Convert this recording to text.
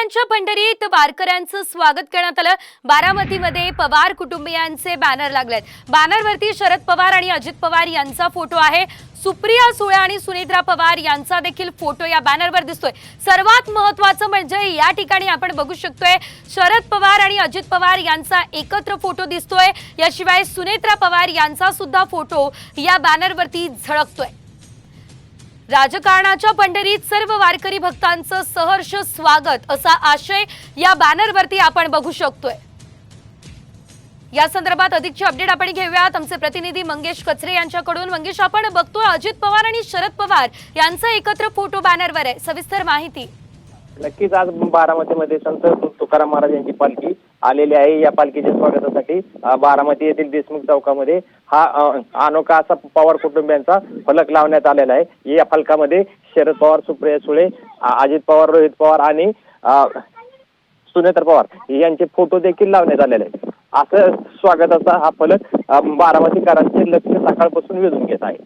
विठ्ठलांच्या पंढरीत वारकऱ्यांचं स्वागत करण्यात आलं. बारामतीमध्ये पवार कुटुंबियांचे बॅनर लागलेत. बॅनरवरती शरद पवार आणि अजित पवार यांचा फोटो आहे. सुप्रिया सुळे आणि सुनेत्रा पवार यांचा देखील फोटो या बॅनरवर दिसतोय. सर्वात महत्वाचं म्हणजे या ठिकाणी आपण बघू शकतोय शरद पवार आणि अजित पवार यांचा एकत्र फोटो दिसतोय. याशिवाय सुनेत्रा पवार यांचा सुद्धा फोटो या बॅनरवरती झळकतोय. राजकारणाच्या पंढरीत सर्व वारकरी भक्तांचं सहर्ष स्वागत असा आशय या बॅनरवरती आपण बघू शकतोय. या संदर्भात अधिकची अपडेट आपण घेऊयात. आमचे प्रतिनिधी मंगेश कचरे यांच्याकडून. मंगेश आपण बघतोय अजित पवार आणि शरद पवार यांचा एकत्र फोटो बॅनरवर आहे. सविस्तर माहिती. नक्कीच आज बारामतीमध्ये संत तुकाराम महाराज यांची पालखी आलेले आहे या पालखीच्या स्वागतासाठी. बारामती येथील देशमुख चौकामध्ये हा अनोखा असा पवार कुटुंबियांचा फलक लावण्यात आलेला आहे. या फलकामध्ये शरद पवार सुप्रिया सुळे अजित पवार रोहित पवार आणि सुनेत्र पवार यांचे फोटो देखील लावण्यात आलेले आहेत. असं स्वागताचा हा फलक बारामतीकरांचे लक्ष सकाळपासून वेधून घेत आहे.